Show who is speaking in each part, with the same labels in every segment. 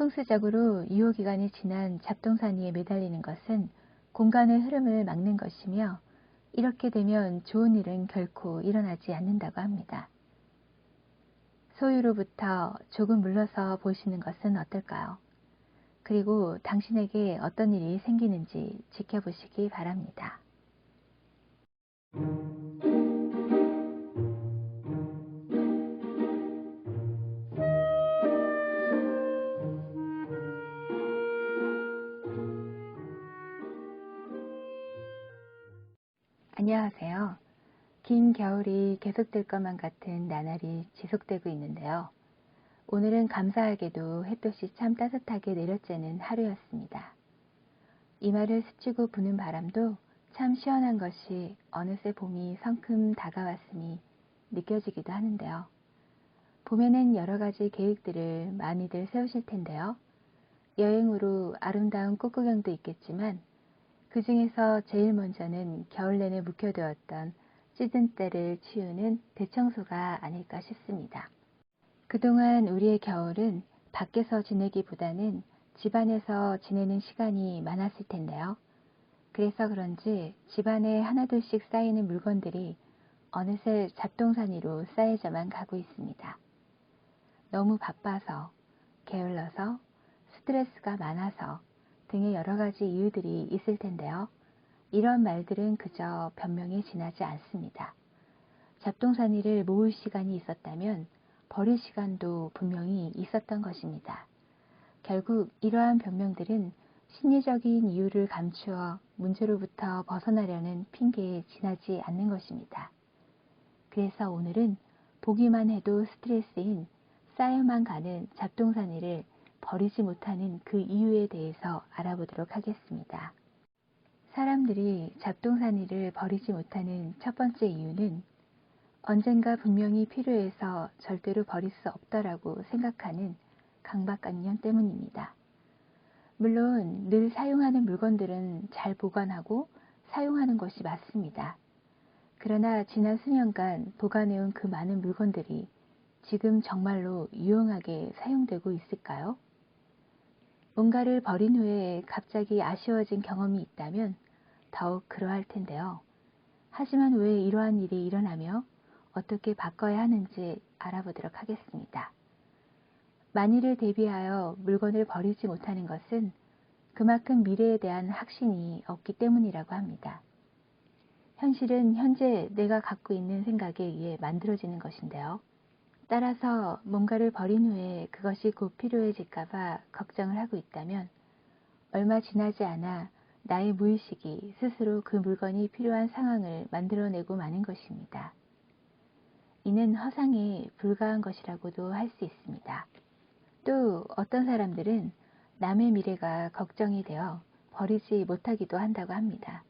Speaker 1: 풍수적으로 유효 기간이 지난 잡동사니에 매달리는 것은 공간의 흐름을 막는 것이며 이렇게 되면 좋은 일은 결코 일어나지 않는다고 합니다. 소유로부터 조금 물러서 보시는 것은 어떨까요? 그리고 당신에게 어떤 일이 생기는지 지켜보시기 바랍니다. 안녕하세요. 긴 겨울이 계속될 것만 같은 나날이 지속되고 있는데요. 오늘은 감사하게도 햇볕이 참 따뜻하게 내려쬐는 하루였습니다. 이마를 스치고 부는 바람도 참 시원한 것이 어느새 봄이 성큼 다가왔으니 느껴지기도 하는데요. 봄에는 여러 가지 계획들을 많이들 세우실 텐데요. 여행으로 아름다운 꽃구경도 있겠지만 그 중에서 제일 먼저는 겨울 내내 묵혀두었던 시즌 때를 치우는 대청소가 아닐까 싶습니다. 그동안 우리의 겨울은 밖에서 지내기보다는 집안에서 지내는 시간이 많았을 텐데요. 그래서 그런지 집안에 하나둘씩 쌓이는 물건들이 어느새 잡동사니로 쌓여져만 가고 있습니다. 너무 바빠서, 게을러서, 스트레스가 많아서, 등의 여러 가지 이유들이 있을 텐데요. 이런 말들은 그저 변명에 지나지 않습니다. 잡동사니를 모을 시간이 있었다면 버릴 시간도 분명히 있었던 것입니다. 결국 이러한 변명들은 심리적인 이유를 감추어 문제로부터 벗어나려는 핑계에 지나지 않는 것입니다. 그래서 오늘은 보기만 해도 스트레스인 쌓여만 가는 잡동사니를 버리지 못하는 그 이유에 대해서 알아보도록 하겠습니다. 사람들이 잡동사니를 버리지 못하는 첫 번째 이유는 언젠가 분명히 필요해서 절대로 버릴 수 없다라고 생각하는 강박관념 때문입니다. 물론 늘 사용하는 물건들은 잘 보관하고 사용하는 것이 맞습니다. 그러나 지난 수년간 보관해온 그 많은 물건들이 지금 정말로 유용하게 사용되고 있을까요? 뭔가를 버린 후에 갑자기 아쉬워진 경험이 있다면 더욱 그러할 텐데요. 하지만 왜 이러한 일이 일어나며 어떻게 바꿔야 하는지 알아보도록 하겠습니다. 만일을 대비하여 물건을 버리지 못하는 것은 그만큼 미래에 대한 확신이 없기 때문이라고 합니다. 현실은 현재 내가 갖고 있는 생각에 의해 만들어지는 것인데요. 따라서 뭔가를 버린 후에 그것이 곧 필요해질까봐 걱정을 하고 있다면 얼마 지나지 않아 나의 무의식이 스스로 그 물건이 필요한 상황을 만들어내고 마는 것입니다. 이는 허상에 불과한 것이라고도 할 수 있습니다. 또 어떤 사람들은 남의 미래가 걱정이 되어 버리지 못하기도 한다고 합니다.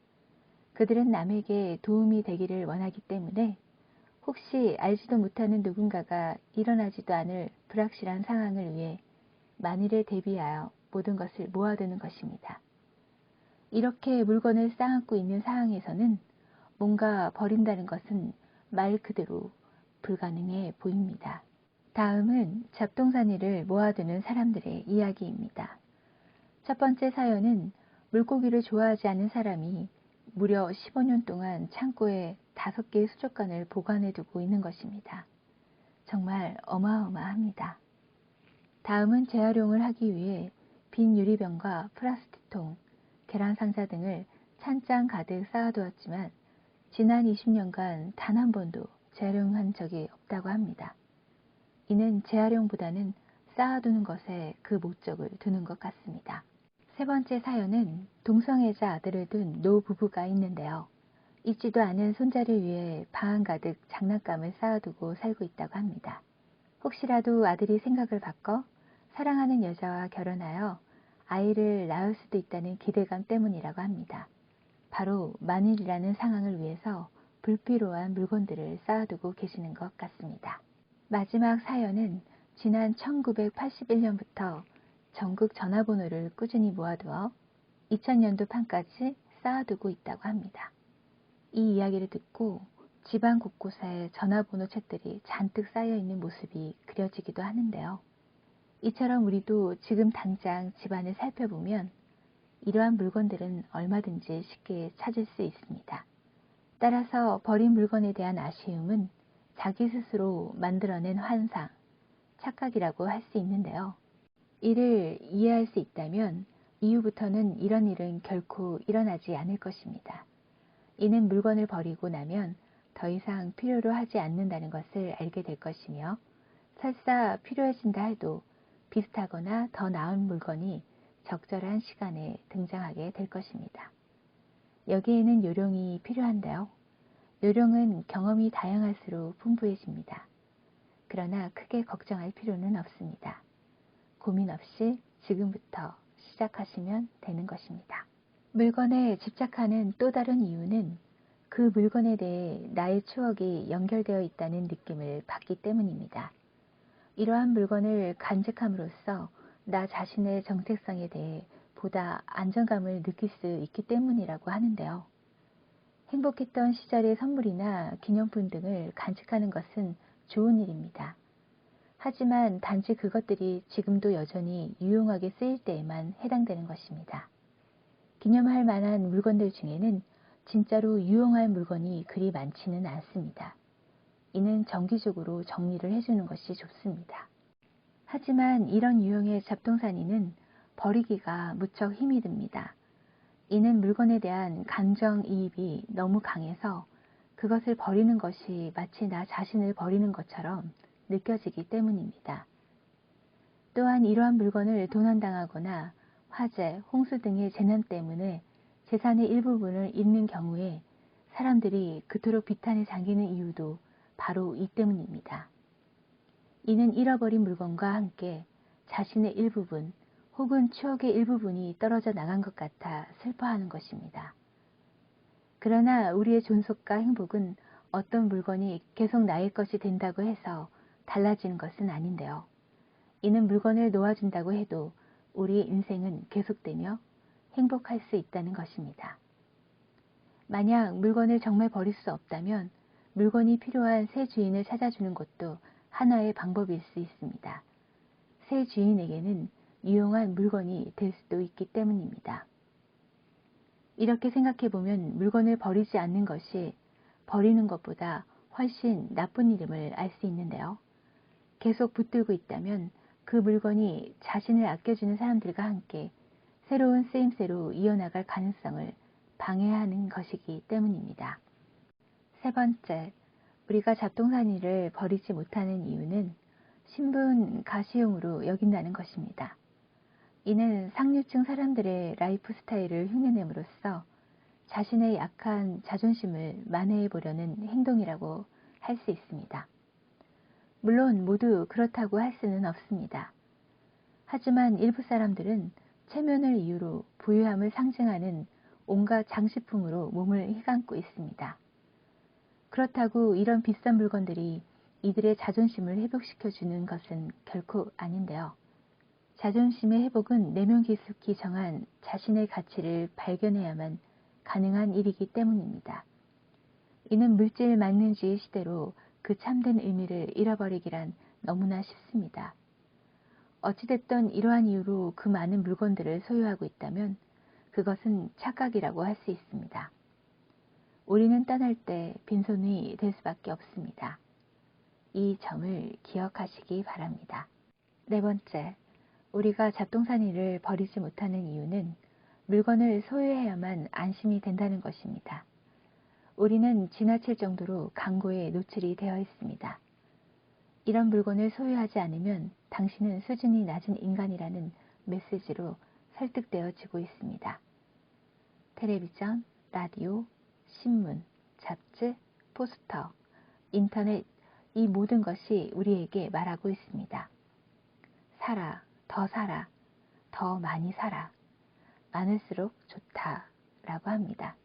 Speaker 1: 그들은 남에게 도움이 되기를 원하기 때문에 혹시 알지도 못하는 누군가가 일어나지도 않을 불확실한 상황을 위해 만일에 대비하여 모든 것을 모아두는 것입니다. 이렇게 물건을 쌓아고 있는 상황에서는 뭔가 버린다는 것은 말 그대로 불가능해 보입니다. 다음은 잡동사니를 모아두는 사람들의 이야기입니다. 첫 번째 사연은 물고기를 좋아하지 않는 사람이 무려 15년 동안 창고에 다섯 개의 수족관을 보관해 두고 있는 것입니다. 정말 어마어마합니다. 다음은 재활용을 하기 위해 빈 유리병과 플라스틱통, 계란 상자 등을 찬장 가득 쌓아두었지만 지난 20년간 단 한 번도 재활용한 적이 없다고 합니다. 이는 재활용보다는 쌓아두는 것에 그 목적을 두는 것 같습니다. 세 번째 사연은 동성애자 아들을 둔 노 부부가 있는데요. 잊지도 않은 손자를 위해 방 가득 장난감을 쌓아두고 살고 있다고 합니다. 혹시라도 아들이 생각을 바꿔 사랑하는 여자와 결혼하여 아이를 낳을 수도 있다는 기대감 때문이라고 합니다. 바로 만일이라는 상황을 위해서 불필요한 물건들을 쌓아두고 계시는 것 같습니다. 마지막 사연은 지난 1981년부터 전국 전화번호를 꾸준히 모아두어 2000년도 판까지 쌓아두고 있다고 합니다. 이 이야기를 듣고 집안 곳곳에 전화번호 책들이 잔뜩 쌓여 있는 모습이 그려지기도 하는데요. 이처럼 우리도 지금 당장 집안을 살펴보면 이러한 물건들은 얼마든지 쉽게 찾을 수 있습니다. 따라서 버린 물건에 대한 아쉬움은 자기 스스로 만들어낸 환상, 착각이라고 할 수 있는데요. 이를 이해할 수 있다면 이후부터는 이런 일은 결코 일어나지 않을 것입니다. 이는 물건을 버리고 나면 더 이상 필요로 하지 않는다는 것을 알게 될 것이며 설사 필요해진다 해도 비슷하거나 더 나은 물건이 적절한 시간에 등장하게 될 것입니다. 여기에는 요령이 필요한데요. 요령은 경험이 다양할수록 풍부해집니다. 그러나 크게 걱정할 필요는 없습니다. 고민 없이 지금부터 시작하시면 되는 것입니다. 물건에 집착하는 또 다른 이유는 그 물건에 대해 나의 추억이 연결되어 있다는 느낌을 받기 때문입니다. 이러한 물건을 간직함으로써 나 자신의 정체성에 대해 보다 안정감을 느낄 수 있기 때문이라고 하는데요. 행복했던 시절의 선물이나 기념품 등을 간직하는 것은 좋은 일입니다. 하지만 단지 그것들이 지금도 여전히 유용하게 쓰일 때에만 해당되는 것입니다. 기념할 만한 물건들 중에는 진짜로 유용할 물건이 그리 많지는 않습니다. 이는 정기적으로 정리를 해주는 것이 좋습니다. 하지만 이런 유형의 잡동사니는 버리기가 무척 힘이 듭니다. 이는 물건에 대한 감정이입이 너무 강해서 그것을 버리는 것이 마치 나 자신을 버리는 것처럼 느껴지기 때문입니다. 또한 이러한 물건을 도난당하거나 화재, 홍수 등의 재난 때문에 재산의 일부분을 잃는 경우에 사람들이 그토록 비탄에 잠기는 이유도 바로 이 때문입니다. 이는 잃어버린 물건과 함께 자신의 일부분 혹은 추억의 일부분이 떨어져 나간 것 같아 슬퍼하는 것입니다. 그러나 우리의 존속과 행복은 어떤 물건이 계속 나의 것이 된다고 해서 달라지는 것은 아닌데요. 이는 물건을 놓아준다고 해도 우리의 인생은 계속되며 행복할 수 있다는 것입니다. 만약 물건을 정말 버릴 수 없다면 물건이 필요한 새 주인을 찾아주는 것도 하나의 방법일 수 있습니다. 새 주인에게는 유용한 물건이 될 수도 있기 때문입니다. 이렇게 생각해 보면 물건을 버리지 않는 것이 버리는 것보다 훨씬 나쁜 이름을 알 수 있는데요. 계속 붙들고 있다면 그 물건이 자신을 아껴주는 사람들과 함께 새로운 쓰임새로 이어나갈 가능성을 방해하는 것이기 때문입니다. 세 번째, 우리가 잡동사니를 버리지 못하는 이유는 신분 가시용으로 여긴다는 것입니다. 이는 상류층 사람들의 라이프 스타일을 흉내냄으로써 자신의 약한 자존심을 만회해 보려는 행동이라고 할 수 있습니다. 물론 모두 그렇다고 할 수는 없습니다. 하지만 일부 사람들은 체면을 이유로 부유함을 상징하는 온갖 장식품으로 몸을 휘감고 있습니다. 그렇다고 이런 비싼 물건들이 이들의 자존심을 회복시켜주는 것은 결코 아닌데요. 자존심의 회복은 내면 깊숙이 정한 자신의 가치를 발견해야만 가능한 일이기 때문입니다. 이는 물질 만능주의 시대로 그 참된 의미를 잃어버리기란 너무나 쉽습니다. 어찌됐든 이러한 이유로 그 많은 물건들을 소유하고 있다면 그것은 착각이라고 할 수 있습니다. 우리는 떠날 때 빈손이 될 수밖에 없습니다. 이 점을 기억하시기 바랍니다. 네 번째, 우리가 잡동사니를 버리지 못하는 이유는 물건을 소유해야만 안심이 된다는 것입니다. 우리는 지나칠 정도로 강고에 노출이 되어 있습니다. 이런 물건을 소유하지 않으면 당신은 수준이 낮은 인간이라는 메시지로 설득되어지고 있습니다. 텔레비전, 라디오, 신문, 잡지, 포스터, 인터넷 이 모든 것이 우리에게 말하고 있습니다. 살아, 더 살아, 더 많이 살아, 많을수록 좋다 라고 합니다.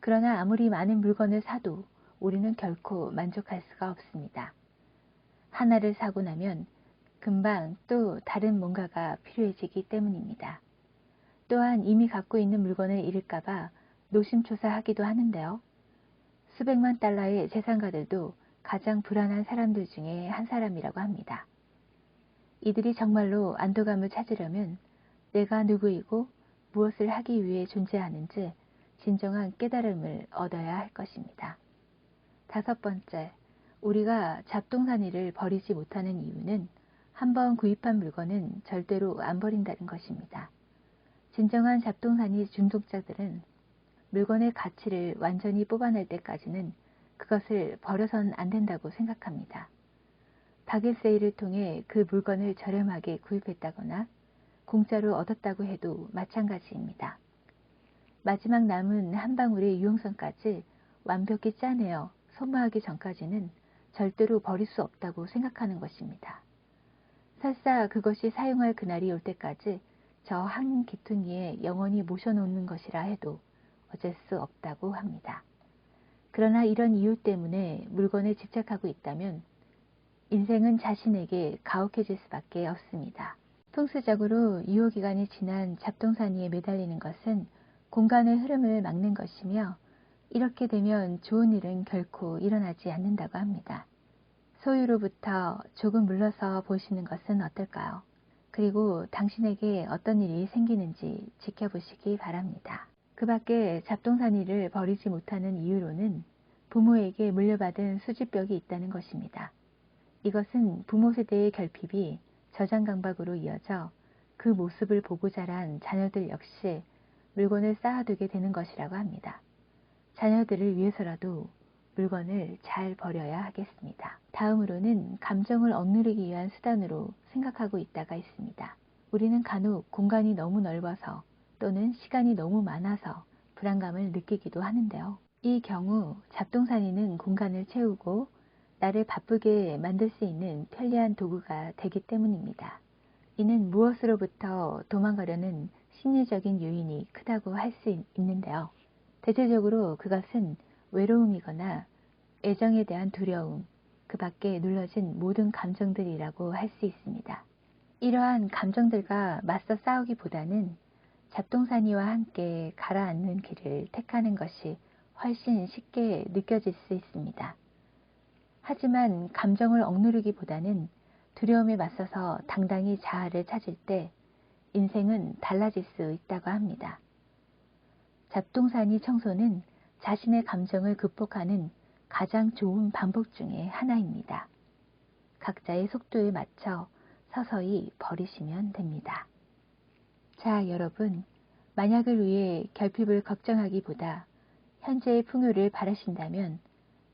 Speaker 1: 그러나 아무리 많은 물건을 사도 우리는 결코 만족할 수가 없습니다. 하나를 사고 나면 금방 또 다른 뭔가가 필요해지기 때문입니다. 또한 이미 갖고 있는 물건을 잃을까봐 노심초사하기도 하는데요. 수백만 달러의 재산가들도 가장 불안한 사람들 중에 한 사람이라고 합니다. 이들이 정말로 안도감을 찾으려면 내가 누구이고 무엇을 하기 위해 존재하는지 진정한 깨달음을 얻어야 할 것입니다. 다섯 번째, 우리가 잡동사니를 버리지 못하는 이유는 한번 구입한 물건은 절대로 안 버린다는 것입니다. 진정한 잡동사니 중독자들은 물건의 가치를 완전히 뽑아낼 때까지는 그것을 버려선 안 된다고 생각합니다. 가게 세일을 통해 그 물건을 저렴하게 구입했다거나 공짜로 얻었다고 해도 마찬가지입니다. 마지막 남은 한 방울의 유용성까지 완벽히 짜내어 소모하기 전까지는 절대로 버릴 수 없다고 생각하는 것입니다. 설사 그것이 사용할 그날이 올 때까지 저 한 기퉁이에 영원히 모셔놓는 것이라 해도 어쩔 수 없다고 합니다. 그러나 이런 이유 때문에 물건에 집착하고 있다면 인생은 자신에게 가혹해질 수밖에 없습니다. 통수적으로 유효기간이 지난 잡동사니에 매달리는 것은 공간의 흐름을 막는 것이며 이렇게 되면 좋은 일은 결코 일어나지 않는다고 합니다. 소유로부터 조금 물러서 보시는 것은 어떨까요? 그리고 당신에게 어떤 일이 생기는지 지켜보시기 바랍니다. 그 밖에 잡동사니를 버리지 못하는 이유로는 부모에게 물려받은 수집벽이 있다는 것입니다. 이것은 부모 세대의 결핍이 저장 강박으로 이어져 그 모습을 보고 자란 자녀들 역시 물건을 쌓아두게 되는 것이라고 합니다. 자녀들을 위해서라도 물건을 잘 버려야 하겠습니다. 다음으로는 감정을 억누르기 위한 수단으로 생각하고 있다가 있습니다. 우리는 간혹 공간이 너무 넓어서 또는 시간이 너무 많아서 불안감을 느끼기도 하는데요. 이 경우 잡동사니는 공간을 채우고 나를 바쁘게 만들 수 있는 편리한 도구가 되기 때문입니다. 이는 무엇으로부터 도망가려는 심리적인 요인이 크다고 할 수 있는데요. 대체적으로 그것은 외로움이거나 애정에 대한 두려움, 그 밖에 눌러진 모든 감정들이라고 할 수 있습니다. 이러한 감정들과 맞서 싸우기보다는 잡동사니와 함께 가라앉는 길을 택하는 것이 훨씬 쉽게 느껴질 수 있습니다. 하지만 감정을 억누르기보다는 두려움에 맞서서 당당히 자아를 찾을 때 인생은 달라질 수 있다고 합니다. 잡동사니 청소는 자신의 감정을 극복하는 가장 좋은 방법 중의 하나입니다. 각자의 속도에 맞춰 서서히 버리시면 됩니다. 자, 여러분. 만약을 위해 결핍을 걱정하기보다 현재의 풍요를 바라신다면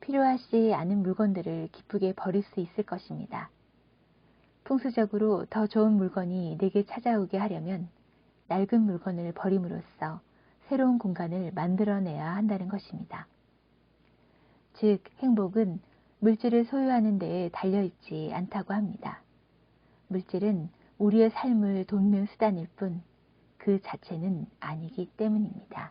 Speaker 1: 필요하지 않은 물건들을 기쁘게 버릴 수 있을 것입니다. 풍수적으로 더 좋은 물건이 내게 찾아오게 하려면 낡은 물건을 버림으로써 새로운 공간을 만들어내야 한다는 것입니다. 즉, 행복은 물질을 소유하는 데에 달려있지 않다고 합니다. 물질은 우리의 삶을 돕는 수단일 뿐 그 자체는 아니기 때문입니다.